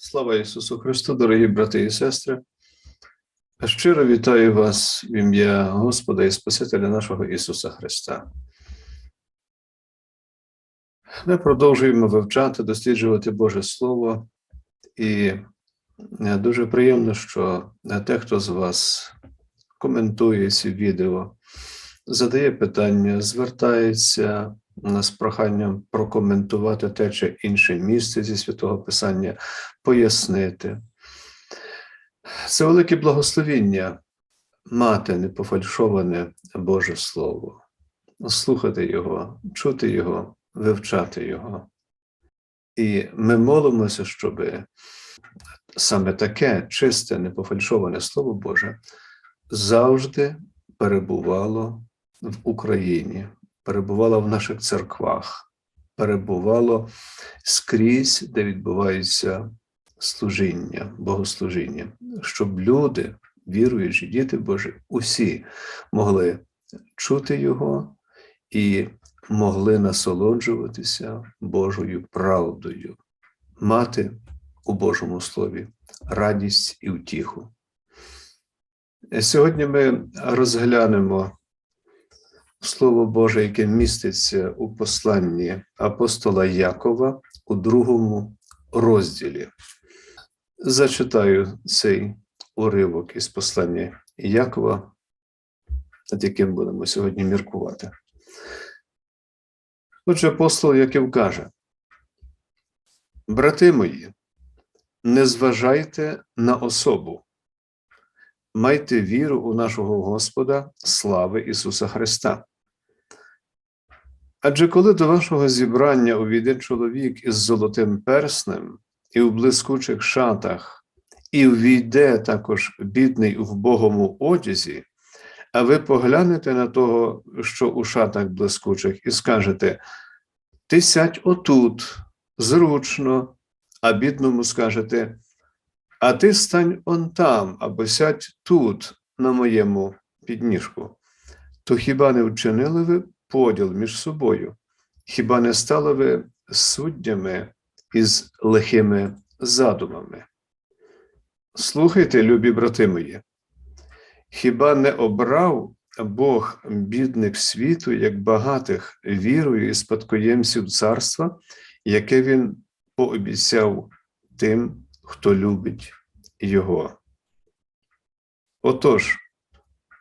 Слава Ісусу Христу, дорогі брати і сестри. Щиро вітаю вас в ім'я Господа і Спасителя нашого Ісуса Христа. Ми продовжуємо вивчати, досліджувати Боже Слово, і дуже приємно, що дехто з вас коментує ці відео, задає питання, звертається з проханням прокоментувати те чи інше місце зі святого Писання, пояснити. Це велике благословіння мати непофальшоване Боже Слово, слухати Його, чути Його, вивчати Його. І ми молимося, щоб саме таке чисте, непофальшоване Слово Боже завжди перебувало в Україні, перебувало в наших церквах, перебувало скрізь, де відбувається служіння, богослужіння, щоб люди, віруючі, діти Божі, усі могли чути Його і могли насолоджуватися Божою правдою, мати у Божому Слові радість і втіху. Сьогодні ми розглянемо Слово Боже, яке міститься у посланні апостола Якова у другому розділі. Зачитаю цей уривок із послання Якова, над яким будемо сьогодні міркувати. Отже, апостол Яків каже: Брати мої, не зважайте на особу, майте віру у нашого Господа, слави Ісуса Христа. Адже коли до вашого зібрання увійде чоловік із золотим перснем і в блискучих шатах, і ввійде також бідний в богому одязі, а ви поглянете на того, що у шатах блискучих, і скажете: Ти сядь отут, зручно, а бідному скажете, а ти стань он там, або сядь тут, на моєму підніжку, то хіба не вчинили ви поділ між собою? Хіба не стали ви суддями із лихими задумами? Слухайте, любі брати мої, хіба не обрав Бог бідних світу, як багатих вірою і спадкоємців царства, яке він пообіцяв тим, хто любить Його? Отож,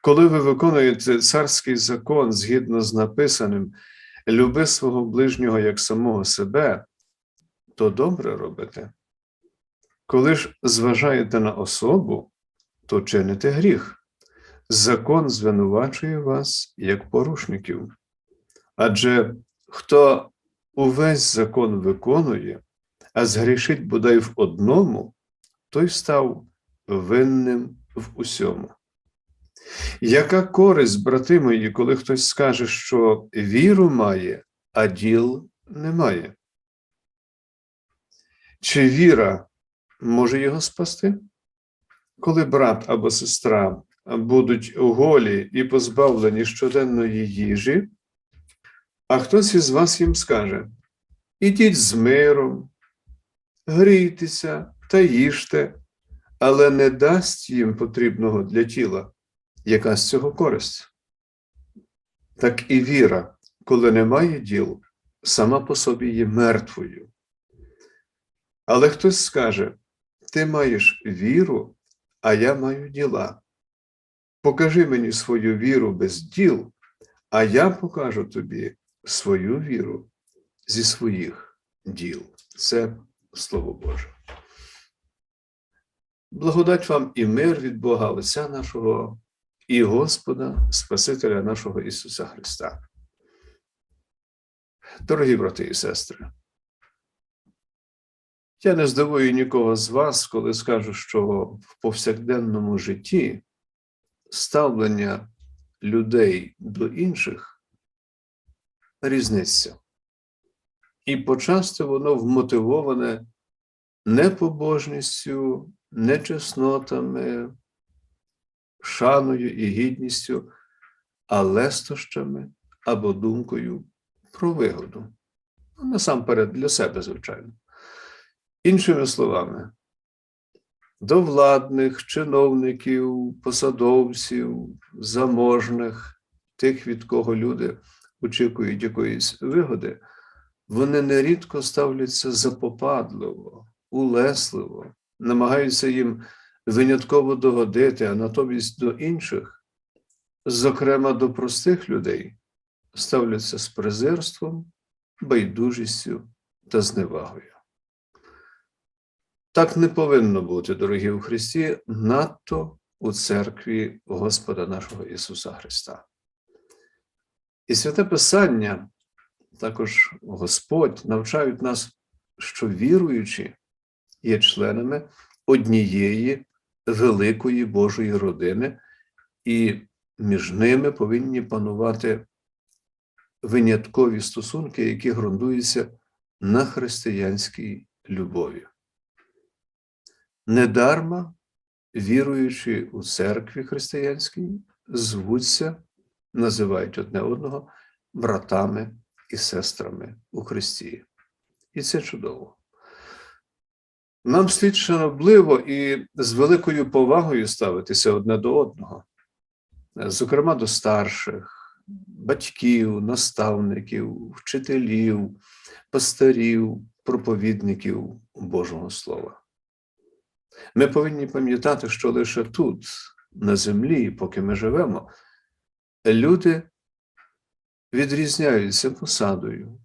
коли ви виконуєте царський закон згідно з написаним, люби свого ближнього як самого себе, то добре робите. Коли ж зважаєте на особу, то чините гріх. Закон звинувачує вас як порушників. Адже хто увесь закон виконує, а згрішить бодай в одному, той став винним в усьому. Яка користь, брати мої, коли хтось скаже, що віру має, а діл немає? Чи віра може його спасти? Коли брат або сестра будуть голі і позбавлені щоденної їжі, а хтось із вас їм скаже: ідіть з миром, грійтеся та їжте, але не дасть їм потрібного для тіла, яка з цього користь. Так і віра, коли немає діл, сама по собі є мертвою. Але хтось скаже: ти маєш віру, а я маю діла. Покажи мені свою віру без діл, а я покажу тобі свою віру зі своїх діл. Це Слово Боже. Благодать вам і мир від Бога Отця нашого і Господа, Спасителя нашого Ісуса Христа. Дорогі брати і сестри, я не здивую нікого з вас, коли скажу, що в повсякденному житті ставлення людей до інших різниця. І почасти воно вмотивоване непобожністю, нечеснотами, шаною і гідністю, а лестощами або думкою про вигоду. Ну, Насамперед для себе, звичайно. Іншими словами, до владних, чиновників, посадовців, заможних, тих, від кого люди очікують якоїсь вигоди, вони нерідко ставляться запопадливо, улесливо, намагаються їм винятково догодити, а натомість до інших, зокрема до простих людей, ставляться з презирством, байдужістю та зневагою. Так не повинно бути, дорогі у Христі, надто у церкві Господа нашого Ісуса Христа. І святе Писання, також Господь навчають нас, що віруючі є членами однієї великої Божої родини, і між ними повинні панувати виняткові стосунки, які ґрунтуються на християнській любові. Недарма віруючи у церкві християнській, звуться, називають одне одного братами і сестрами у Христі. І це чудово. Нам слід шанобливо і з великою повагою ставитися одне до одного, зокрема до старших, батьків, наставників, вчителів, пастирів, проповідників Божого Слова. Ми повинні пам'ятати, що лише тут, на землі, поки ми живемо, люди відрізняються посадою,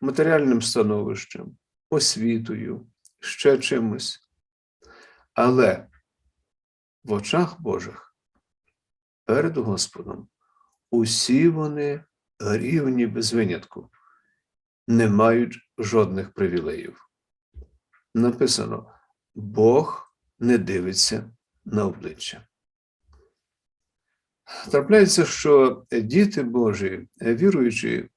матеріальним становищем, освітою, ще чимось. Але в очах Божих перед Господом усі вони рівні без винятку, не мають жодних привілеїв. Написано: Бог не дивиться на обличчя. Трапляється, що діти Божі, віруючи,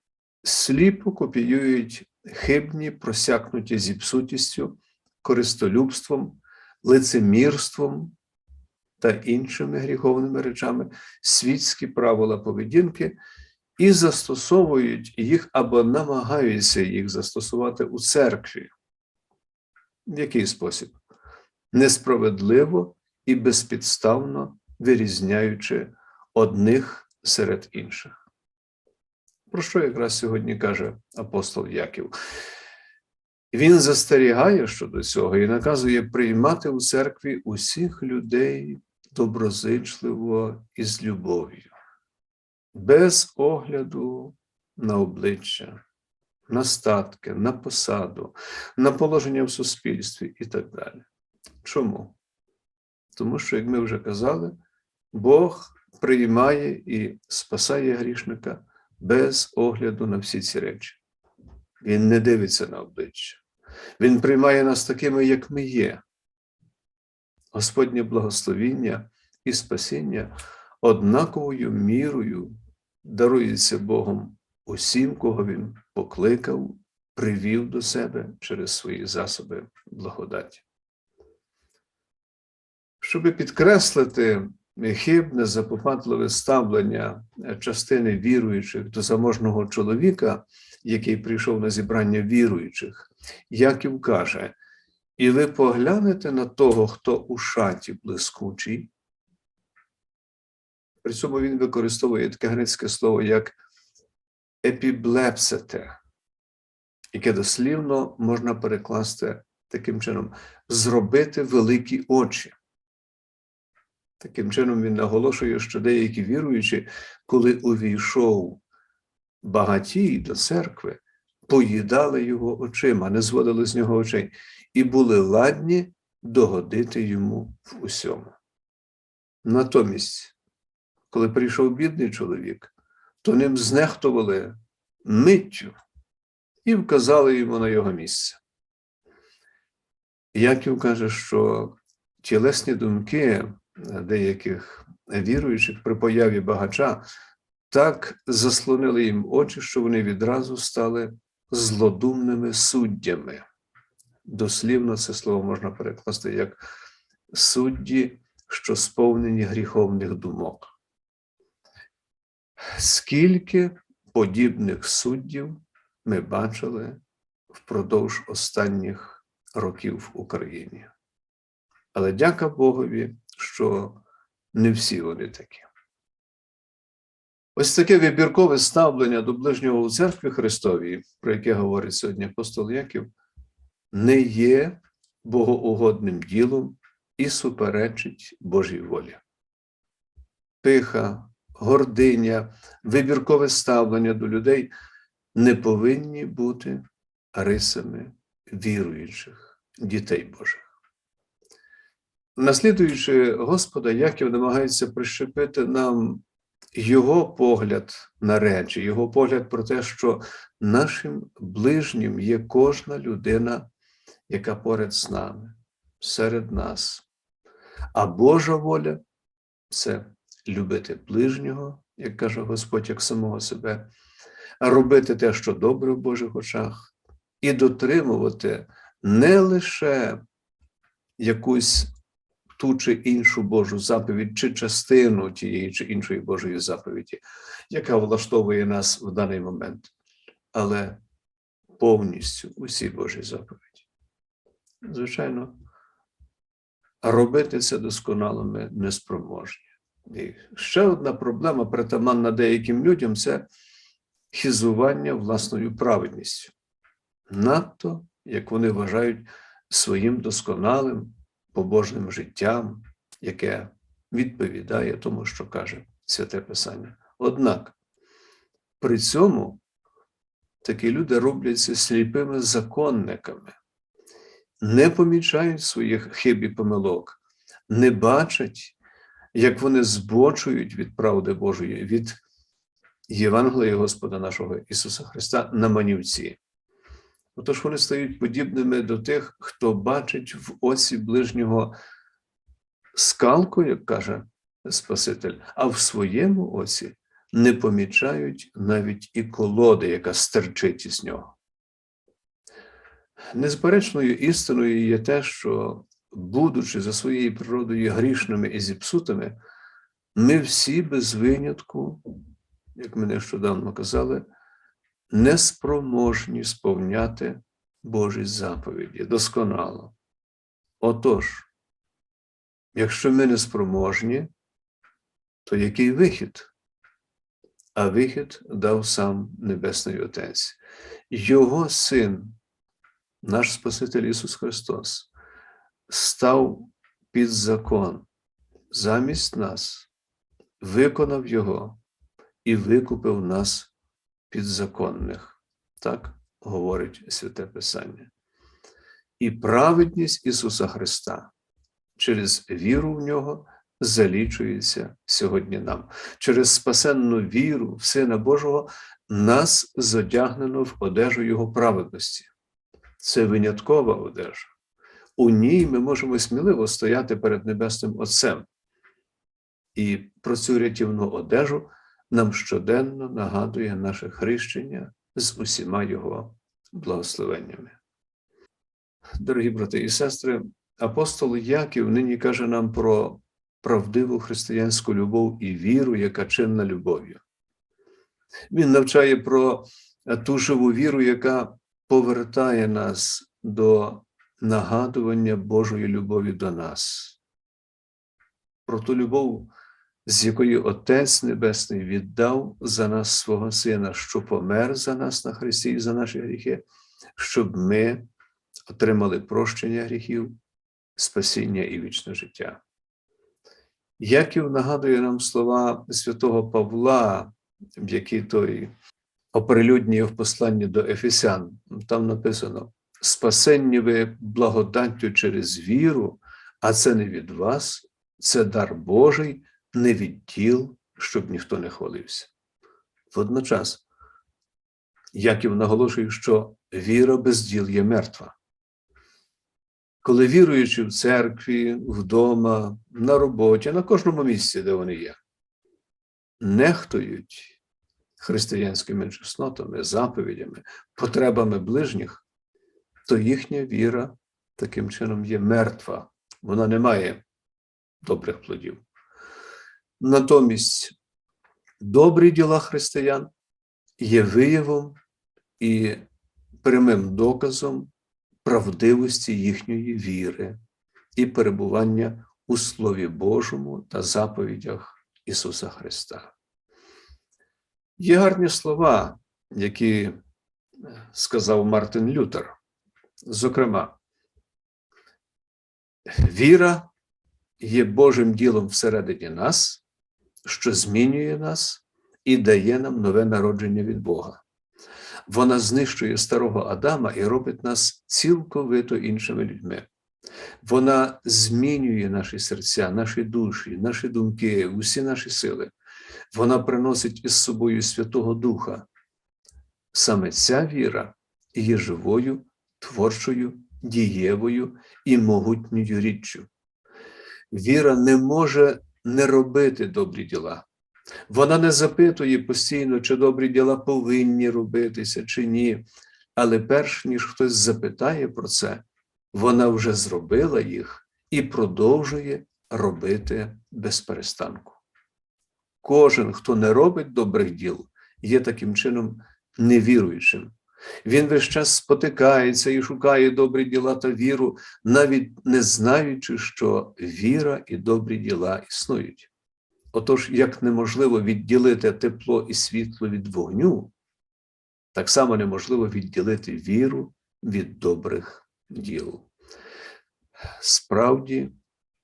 сліпо копіюють хибні, просякнуті зіпсутістю, користолюбством, лицемірством та іншими гріховними речами світські правила поведінки і застосовують їх або намагаються їх застосувати у церкві. В який спосіб? Несправедливо і безпідставно вирізняючи одних серед інших. Про що якраз сьогодні каже апостол Яків? Він застерігає щодо цього і наказує приймати у церкві усіх людей доброзичливо і з любов'ю, без огляду на обличчя, на статки, на посаду, на положення в суспільстві і так далі. Чому? Тому що, як ми вже казали, Бог приймає і спасає грішника без огляду на всі ці речі. Він не дивиться на обличчя. Він приймає нас такими, як ми є. Господнє благословіння і спасіння однаковою мірою дарується Богом усім, кого Він покликав, привів до себе через свої засоби благодаті. Щоб підкреслити хибне, запопадливе ставлення частини віруючих до заможного чоловіка, який прийшов на зібрання віруючих, Яків каже: і ви поглянете на того, хто у шаті блискучий. При цьому він використовує таке грецьке слово як епіблепсете, яке дослівно можна перекласти таким чином: зробити великі очі. Таким чином, він наголошує, що деякі віруючі, коли увійшов багатій до церкви, поїдали його очима, не зводили з нього очей, і були ладні догодити йому в усьому. Натомість, коли прийшов бідний чоловік, то ним знехтували миттю і вказали йому на його місце. Яків каже, що тілесні думки деяких віруючих при появі багача так заслонили їм очі, що вони відразу стали злодумними суддями. Дослівно це слово можна перекласти як судді, що сповнені гріховних думок. Скільки подібних суддів ми бачили впродовж останніх років в Україні? Але дяка Богові, що не всі вони такі. Ось таке вибіркове ставлення до ближнього у церкві Христовій, про яке говорить сьогодні апостол Яків, не є богоугодним ділом і суперечить Божій волі. Пиха, гординя, вибіркове ставлення до людей не повинні бути рисами віруючих дітей Божих. Наслідуючи Господа, Яків намагається прищепити нам його погляд на речі, його погляд про те, що нашим ближнім є кожна людина, яка поряд з нами, серед нас. А Божа воля це любити ближнього, як каже Господь, як самого себе, робити те, що добре в Божих очах, і дотримувати не лише якусь ту чи іншу Божу заповідь, чи частину тієї чи іншої Божої заповіді, яка влаштовує нас в даний момент, але повністю усі Божі заповіді. Звичайно, робити це досконало ми неспроможні. І ще одна проблема, притаманна деяким людям, це хізування власною праведністю. Надто, як вони вважають своїм досконалим побожним життям, яке відповідає тому, що каже Святе Писання. Однак при цьому такі люди робляться сліпими законниками, не помічають своїх хиб і помилок, не бачать, як вони збочують від правди Божої, від Євангелія Господа нашого Ісуса Христа на манівці. Отож вони стають подібними до тих, хто бачить в оці ближнього скалку, як каже Спаситель, а в своєму оці не помічають навіть і колоди, яка стерчить із нього. Незперечною істиною є те, що, будучи за своєю природою грішними і зіпсутими, ми всі без винятку, як ми нещодавно казали, неспроможні сповняти Божі заповіді досконало. Отож, якщо ми не спроможні, то який вихід? А вихід дав сам Небесний Отець. Його син, наш Спаситель Ісус Христос, став під закон замість нас, виконав Його і викупив нас підзаконних. Так говорить Святе Писання. І праведність Ісуса Христа через віру в нього залічується сьогодні нам. Через спасенну віру в Сина Божого нас зодягнено в одежу Його праведності. Це виняткова одежа. У ній ми можемо сміливо стояти перед Небесним Отцем. І про цю рятівну одежу нам щоденно нагадує наше хрещення з усіма його благословеннями. Дорогі брати і сестри, апостол Яків нині каже нам про правдиву християнську любов і віру, яка чинна любов'ю. Він навчає про ту живу віру, яка повертає нас до нагадування Божої любові до нас, про ту любов, з якої Отець Небесний віддав за нас свого Сина, що помер за нас на Христі і за наші гріхи, щоб ми отримали прощення гріхів, спасіння і вічне життя. Яків нагадує нам слова святого Павла, в які той оприлюднює в посланні до Ефесян. Там написано: спасенні ви благодаттю через віру, а це не від вас, це дар Божий не від тіл, щоб ніхто не хвалився. Водночас, Яків наголошує, що віра без діл є мертва. Коли віруючи в церкві, вдома, на роботі, на кожному місці, де вони є, нехтують християнськими чеснотами, заповідями, потребами ближніх, то їхня віра таким чином є мертва, вона не має добрих плодів. Натомість добрі діла християн є виявом і прямим доказом правдивості їхньої віри, і перебування у Слові Божому та заповідях Ісуса Христа. Є гарні слова, які сказав Мартин Лютер. Зокрема, віра є Божим ділом всередині нас, що змінює нас і дає нам нове народження від Бога. Вона знищує старого Адама і робить нас цілковито іншими людьми. Вона змінює наші серця, наші душі, наші думки, усі наші сили. Вона приносить із собою Святого Духа. Саме ця віра є живою, творчою, дієвою і могутньою річчю. Віра не може не робити добрі діла. Вона не запитує постійно, чи добрі діла повинні робитися, чи ні. Але перш ніж хтось запитає про це, вона вже зробила їх і продовжує робити без перестанку. Кожен, хто не робить добрих діл, є таким чином невіруючим. Він весь час спотикається і шукає добрі діла та віру, навіть не знаючи, що віра і добрі діла існують. Отож, як неможливо відділити тепло і світло від вогню, так само неможливо відділити віру від добрих діл. Справді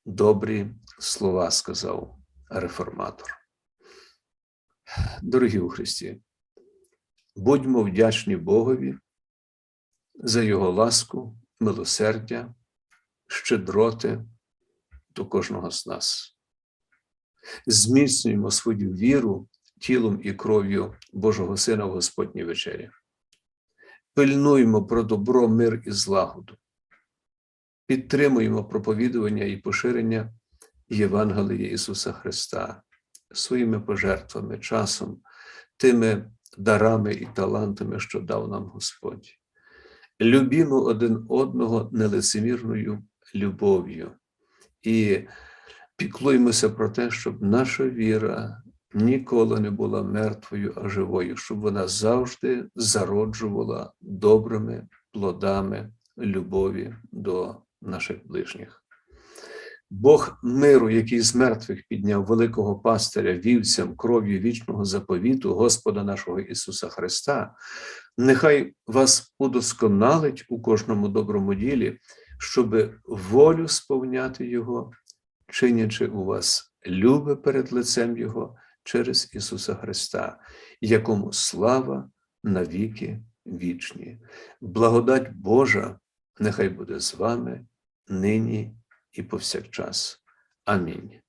добрі слова сказав реформатор. Дорогі у Христі, будьмо вдячні Богові за Його ласку, милосердя, щедроти до кожного з нас. Зміцнюємо свою віру тілом і кров'ю Божого Сина в Господній вечері. Пильнуємо про добро, мир і злагоду. Підтримуємо проповідування і поширення Євангелія Ісуса Христа своїми пожертвами, часом, тими дарами і талантами, що дав нам Господь. Любімо один одного нелицемірною любов'ю і піклуємося про те, щоб наша віра ніколи не була мертвою, а живою, щоб вона завжди зароджувала добрими плодами любові до наших ближніх. Бог миру, який з мертвих підняв великого пастиря вівцям кров'ю вічного заповіту Господа нашого Ісуса Христа, нехай вас удосконалить у кожному доброму ділі, щоб волю сповняти Його, чинячи у вас любе перед лицем Його через Ісуса Христа, якому слава навіки вічні. Благодать Божа нехай буде з вами нині і повсякчас. Амінь.